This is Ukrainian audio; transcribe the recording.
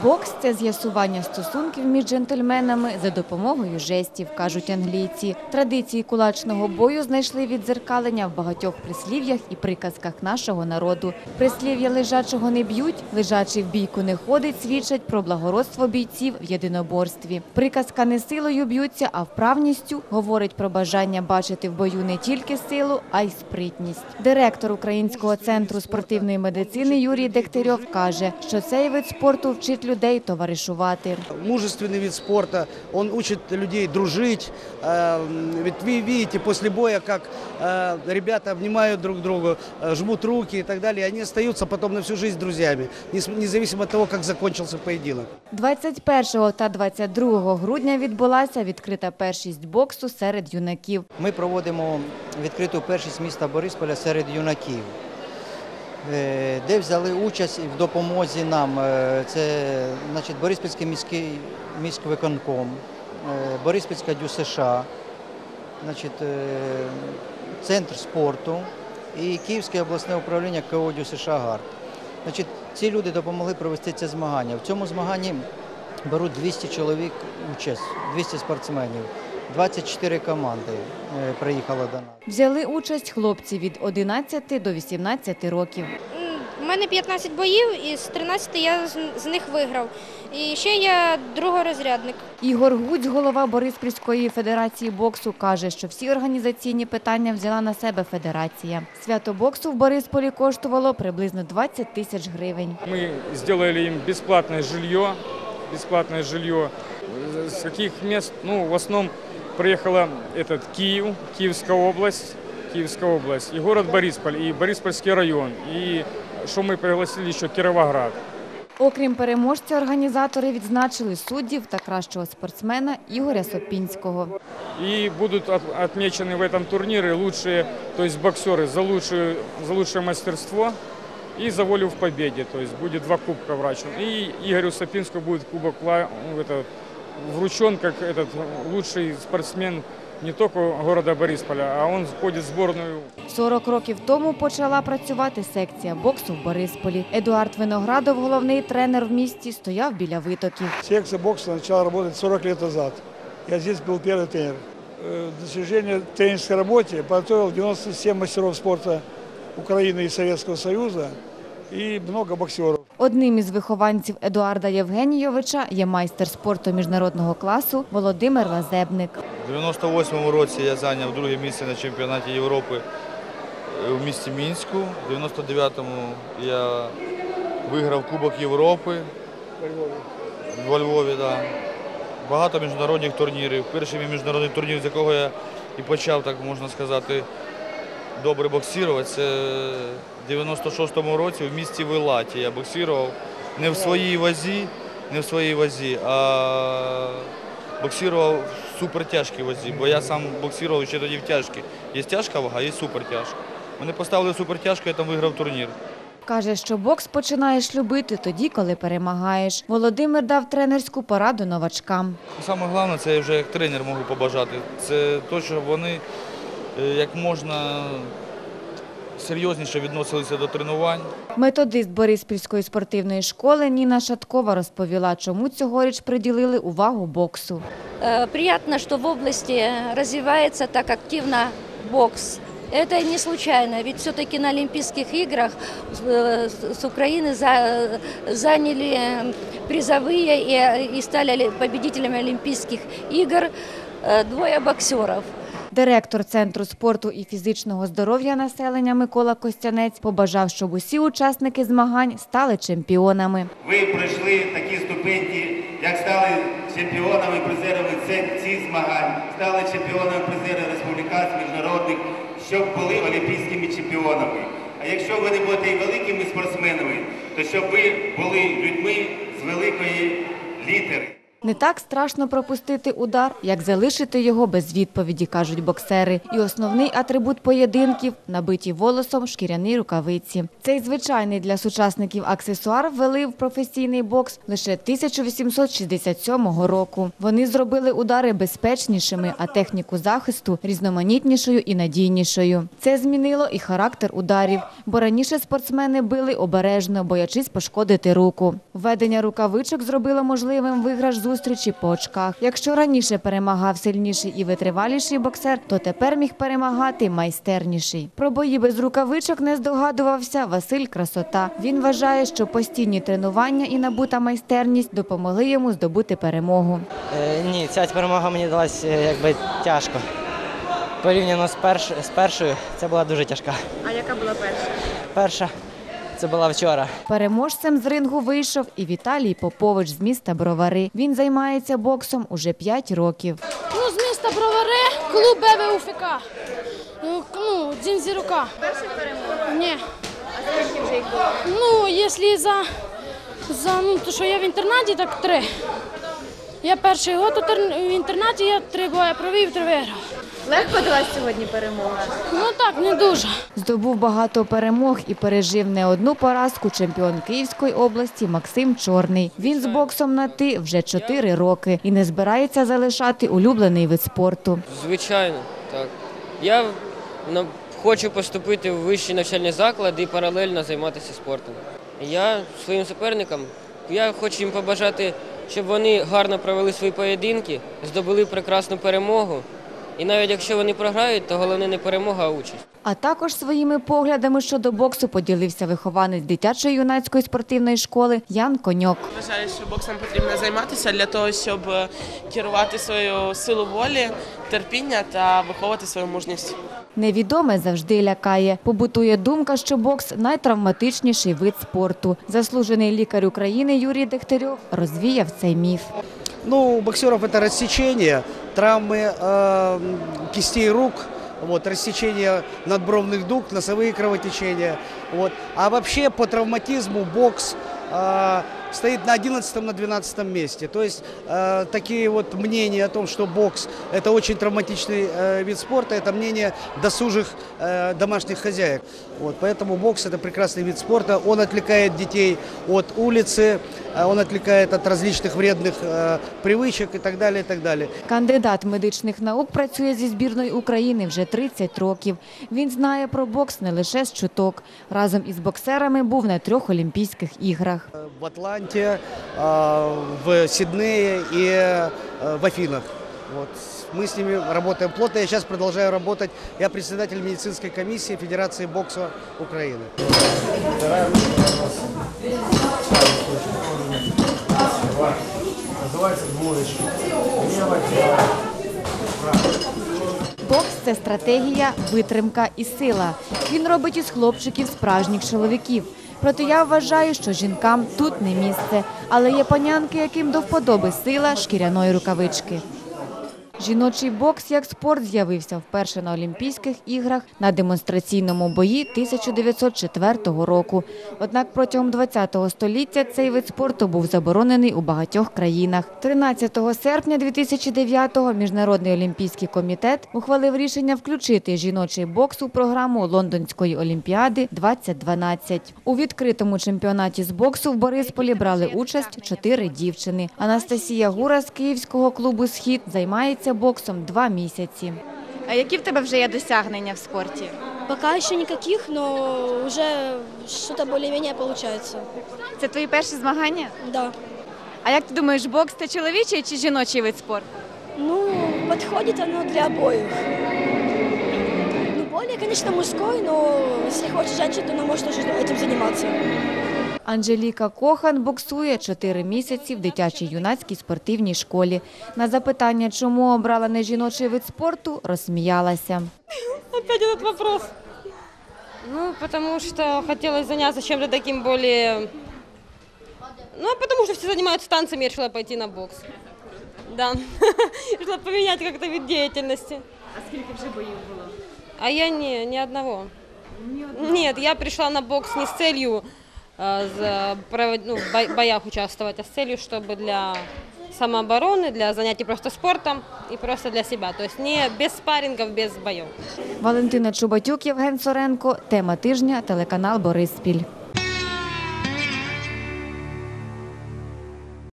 Бокс це з'ясування стосунків між джентльменами за допомогою жестів, кажуть англійці. Традиції кулачного бою знайшли віддзеркалення в багатьох прислів'ях і приказках нашого народу. Прислів'я лежачого не б'ють, лежачий в бійку не ходить, свідчать про благородство бійців в єдиноборстві. Приказка не силою б'ються, а вправністю говорить про бажання бачити в бою не тільки силу, а й спритність. Директор Українського центру спортивної медицини Юрій Дегтярьов каже, що цей вид спорту вчить людей товаришувати. мужественный вид спорта, он учит людей дружить. Э, Ведь вы видите после боя, как э, ребята обнимают друг друга, э, жмут руки и так далее. Они остаются потом на всю жизнь друзьями, нес- независимо от того, как закончился поединок. 21 та 22 грудня відбулася відкрита першість боксу серед юнаків. Ми проводимо відкриту першість міста Борисполя серед юнаків, е, де взяли участь в допомозі нам. е, Це значить, Бориспільський міський міськвиконком, е, Бориспільська ДЮСШ, значить, е, Центр спорту і Київське обласне управління КО ДЮСШ ГАРД. Значить, ці люди допомогли провести це змагання. В цьому змаганні беруть 200 чоловік участь, 200 спортсменів. 24 команди е, приїхало до нас. Взяли участь хлопці від 11 до 18 років. У мене 15 боїв, і з 13 я з- з них виграв. І ще я другорозрядник. Ігор Гуць, голова Бориспільської федерації боксу, каже, що всі організаційні питання взяла на себе федерація. Свято боксу в Борисполі коштувало приблизно 20 тисяч гривень. Мы сделали им бесплатное жилье, бесплатное жилье. С каких мест? Ну, в основном приехала этот Киев, Киевская область, Киевская область, и город Борисполь, и Бориспольский район, и что мы пригласили еще Кировоград. Окрім переможця, організатори відзначили суддів та кращого спортсмена Ігоря Сопінського. И будут от- отмечены в этом турнире лучшие, то есть боксеры за, лучшую, за лучшее мастерство и за волю в победе. То есть будет два кубка врачу. И Игорю Сапинскому будет кубок ла- этот, вручен как этот лучший спортсмен не только города Борисполя, а он входит в сборную 40 років тому почала працювати секція боксу в Борисполі. Едуард Виноградов, головний тренер в місті, стояв біля витоків. Секция бокса начала работать 40 лет назад. Я здесь был первый тренер. Э, Достижение в тренерской работе подготовил 97 мастеров спорта Украины и Советского Союза и много боксеров. Одним із вихованців Едуарда Євгенійовича є майстер спорту міжнародного класу Володимир Лазебник. У 98-му році я зайняв друге місце на чемпіонаті Європи е, в місті Мінську. У 99-му я виграв Кубок Європи во Львові. Багато міжнародних турнірів. Перший міжнародний турнір, з якого я і почав, так можна сказати, добре боксувати, це в 96-му році в місті Вилаті. Я боксував не в своїй вазі, не в своїй вазі, а боксував в супертяжкій вазі, бо я сам боксував ще тоді в тяжкій. Є тяжка вага, є супертяжка. Мене поставили супертяжку, я там виграв турнір. Каже, що бокс починаєш любити тоді, коли перемагаєш. Володимир дав тренерську пораду новачкам. Саме головне, це я вже як тренер можу побажати. Це те, що вони як можна серйозніше відносилися до тренувань. Методист Бориспільської спортивної школи Ніна Шаткова розповіла, чому цьогоріч приділили увагу боксу. Э, Приятно, что в области развивается так активно бокс. Это не случайно, ведь все-таки на Олимпийских играх э, с с Украины за- заняли призовые и, и стали оли- победителями Олимпийских игр э, двое боксеров. Директор Центру спорту і фізичного здоров'я населення Микола Костянець побажав, щоб усі учасники змагань стали чемпіонами. Ви пройшли такі ступеньки, як стали чемпіонами, призерами цих змагань, стали чемпіонами, призери республіканських, міжнародних, щоб були олімпійськими чемпіонами. А якщо ви не будете великими спортсменами, то щоб ви були людьми з великої літери. Не так страшно пропустити удар, як залишити його без відповіді, кажуть боксери. І основний атрибут поєдинків – набиті волосом шкіряні рукавиці. Цей звичайний для сучасників аксесуар ввели в професійний бокс лише 1867 року. Вони зробили удари безпечнішими, а техніку захисту різноманітнішою і надійнішою. Це змінило і характер ударів, бо раніше спортсмени били обережно, боячись пошкодити руку. Введення рукавичок зробило можливим виграш зустрічі по очках. Якщо раніше перемагав сильніший і витриваліший боксер, то тепер міг перемагати майстерніший. Про бої без рукавичок не здогадувався Василь Красота. Він вважає, що постійні тренування і набута майстерність допомогли йому здобути перемогу. Е, Ні, ця перемога мені далась е, якби тяжко. Порівняно з, перш, з першою, це була дуже тяжка. А яка була перша? Перша це була вчора. Переможцем з рингу вийшов і Віталій Попович з міста Бровари. Він займається боксом уже 5 років. Ну, з міста Бровари, клуб БВУФК. Ну, ну Дзінзірука. Перший перемога? Ні. А скільки вже їх було? Ну, якщо за, за ну, то, що я в інтернаті, так три. Я перший год в інтернаті, я три бої провів, три виграв. Легко далась сьогодні перемога? Ну так, не дуже. Здобув багато перемог і пережив не одну поразку чемпіон Київської області Максим Чорний. Він з боксом на ти вже 4 роки і не збирається залишати улюблений вид спорту. Звичайно, так. Я хочу поступити в вищий навчальний заклад і паралельно займатися спортом. Я своїм суперникам, я хочу їм побажати, щоб вони гарно провели свої поєдинки, здобули прекрасну перемогу. І навіть якщо вони програють, то головне не перемога, а участь. А також своїми поглядами щодо боксу поділився вихованець дитячої юнацької спортивної школи Ян Коньок. Вважаю, що боксом потрібно займатися для того, щоб е, керувати свою силу волі, терпіння та виховувати свою мужність. Невідоме завжди лякає. Побутує думка, що бокс найтравматичніший вид спорту. Заслужений лікар України Юрій Дегтярьов розвіяв цей міф. Ну, у боксеров это рассечение, травмы э, кистей рук, вот, рассечение надбровных дуг, носовые кровотечения. Вот. А вообще по травматизму бокс э, стоит на 11 на 12 месте. То есть э, такие вот мнения о том, что бокс это очень травматичный э, вид спорта, это мнение досужих э, домашних хозяек. Вот, поэтому бокс это прекрасный вид спорта. Он отвлекает детей от улицы, э, он отвлекает от различных вредных э, привычек и так далее, и так далее. Кандидат медичних наук працює зі збірною України вже 30 років. Він знає про бокс не лише з чуток. Разом із боксерами був на трьох Олімпійських іграх. В Атланте, э, в Сиднее и э, в Афинах. Вот. Мы с ними работаем плотно. Я сейчас продолжаю работать. Я председатель медицинской комиссии Федерации бокса Украины. Бокс це стратегія, витримка і сила. Він робить із хлопчиків справжніх чоловіків. Проте я вважаю, що жінкам тут не місце, але є панянки, яким до вподоби сила шкіряної рукавички. Жіночий бокс як спорт з'явився вперше на Олімпійських іграх на демонстраційному бої 1904 року. Однак протягом ХХ століття цей вид спорту був заборонений у багатьох країнах. 13 серпня 2009-го Міжнародний олімпійський комітет ухвалив рішення включити жіночий бокс у програму Лондонської олімпіади 2012. У відкритому чемпіонаті з боксу в Борисполі брали участь чотири дівчини. Анастасія Гура з київського клубу Схід займається боксом два місяці. А які в тебе вже є досягнення в спорті? Пока еще никаких, но уже что-то более-менее получается. Це твої перші змагання? Да. А як ти думаєш, бокс це чоловічий чи жіночий вид спорту? Ну, подходит оно для обоих. Ну, более, конечно, мужской, но если хочет женщина, то она может тоже этим заниматься. Анжеліка Кохан боксує чотири місяці в дитячій юнацькій спортивній школі. На запитання, чому обрала не жіночий вид спорту, розсміялася. Опять этот вопрос. Ну, потому что хотелось заняться чем-то таким более... Ну, а потому что все занимаются танцами, я решила пойти на бокс. Да. Решила поменять как-то вид деятельности. А скільки вже боїв було? А я не, ни одного. Нет, я пришла на бокс не с целью э, за- провод- ну, в бо- боях участвовать, а с целью, чтобы для самообороны, для занятий просто спортом и просто для себя. То есть не без спаррингов, без боев. Валентина Чубатюк, Євген Соренко. Тема тижня. Телеканал Бориспіль.